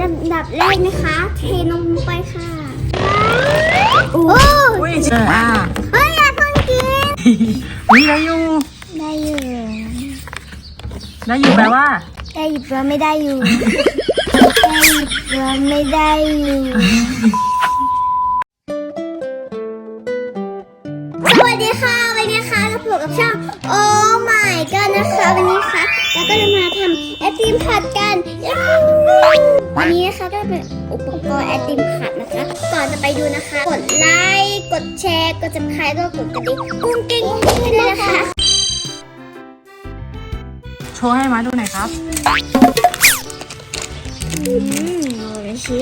ลำดับแรกนะคะ เทนมลงไปค่ะโอ้อุ้ยเอออะเฮ้ยอย่าเพิ่งกินอุ้ยได้อยู่ ได้อยู่ได้อยู่แปลว่า ได้อยู่แต่ไม่ได้อยู่ ได้อยู่แต่ไม่ได้อยู่สวัสดีค่ะวันนี้ค่ะเราพบกับช่อง Oh my god นะคะวันนี้ค่ะ แล้วก็จะมาทำไอติมผัดกันย้ฮู วันนี้นะคะก็เป็นอุปกรณ์ไอติมผัดนะคะ ก่อนจะไปดูนะคะ กดไลค์กดแชร์กดจับคายก็กดกระดิ่งกุ้งกิ้งให้ด้วยนะคะโชว์ให้มาดูหน่อยครับอืมโอริชิ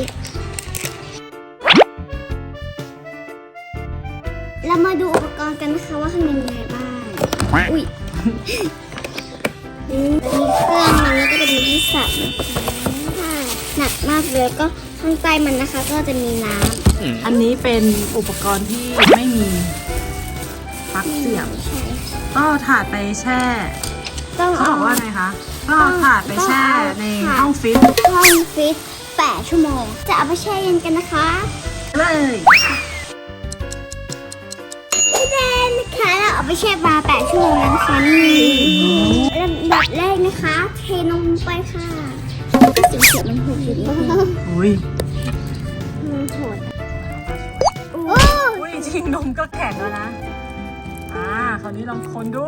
เรามาดูอุปกรณ์กันนะคะว่าข้างในมีอะไรบ้างอุ้ยอืมมีเครื่องมันแล้วก็จะมีที่สับนะคะ หนักมากเลยแล้วก็ข้างใต้มันนะคะ ก็จะมีน้อันนี้เป็นอุปกรณ์ที่ไม่มีปลั๊กเสียบำใช่ก็เอาถาดไปแช่ต้องเขาเอาบอกว่าไงคะ ก็เอาถาดไปแช่ในห้องฟิตห้องฟิต8ชั่วโมง จะเอาไปแช่เย็นกันนะคะเลย พี่เดนนะคะเราเอาไปแช่ปลา8ชั่วโมงแล้วนะคะนี่ลำดับแรกนะคะ เทนมลงไปค่ะเสียงเสียงมันโหดอยู่นิดนึงอุ้ยมันโหดโอ้อุ้ยจริงนมก็แข็งแล้วนะ อ่า คราวนี้ลองคนดู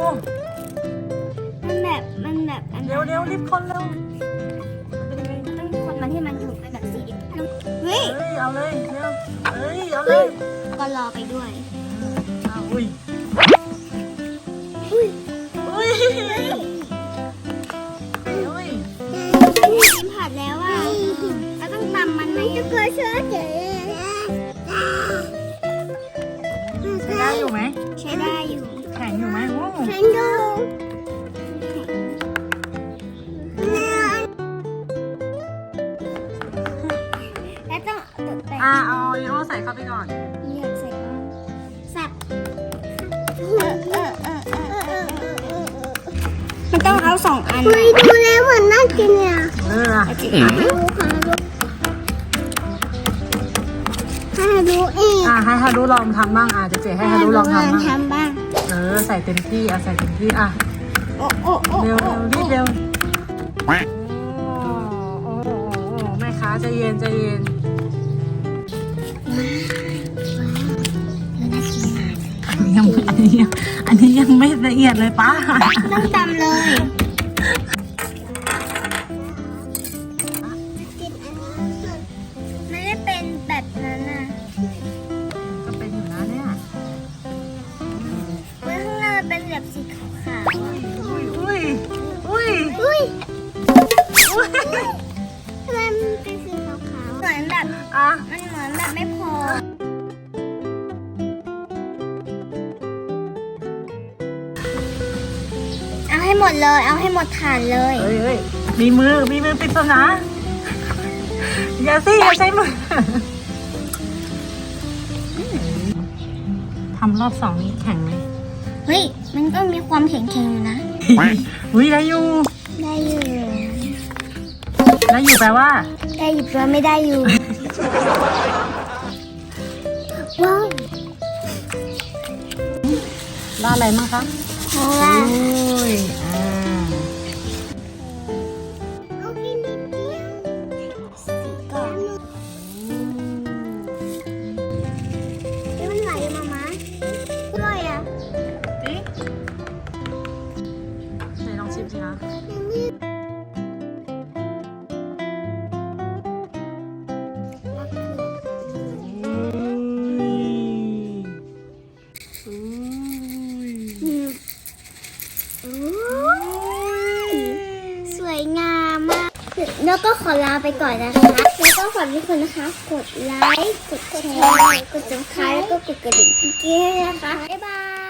มันแบบมันแบบอันเร็วเร็วรีบคนเร็วต้องคนมันให้มันถูกเป็นแบบสีเฮ้ย เฮ้ย เอาเลยเร็วเฮ้ย เอาเลย ก็รอไปด้วยอ้าวอุ้ยอุ้ยอุ้ยอุ้ย ใช้ได้อยู่ไหมใช้ได้อยู่แข็งอยู่ไหมโอ้ฉันดูแล้วต้องตกแต่งอ่าเอาโยโรใส่เข้าไปก่อนอยากใส่บ้างสับมันต้องเอาสองอันดูแล้วเหมือนน่ากินเนี่ยเออ ดูค่ะดูให้ดูอีกอ่าให้ฮารุลองทำบ้างอะเจ๊เจ๊ให้ฮารุลองทำบ้าง ทำบ้างเออใส่เต็มที่อะใส่เต็มที่อะโอ้โอ้โอ้เร็วเร็วรีบเร็วโอ้โอ้โอ้โอ้แม่ค้าใจเย็นใจเย็นอันนี้ยังอันนี้ยังอันนี้ยังไม่ละเอียดเลยป้า ต้องตำเลย มือนแบบอะมันเหมือนแบบไม่พอเอาให้หมดเลย เอาให้หมดฐานเลยเฮ้ยเฮ้ยมีมือ มีมือปริศนาอย่าสิอย่าใช้มือทำรอบสองนี้แข็งไหมเฮ้ยมันก็มีความแข็งๆอยู่นะ อุ้ยได้อยู่ได้อยู่ ได้อยู่แปลว่า ได้อยู่แต่ไม่ได้อยู่ ว้าวได้อะไรมั้งคะเพราะว่าอุ้ยอ่าเอา สวยงามมาก แล้วก็ขอลาไปก่อนนะคะ แล้วก็ฝากทุกคนนะคะ กดไลค์ กดแชร์ กดซับสไครต์แล้วก็กดกระดิ่งกิ๊กๆให้นะคะ บ๊ายบาย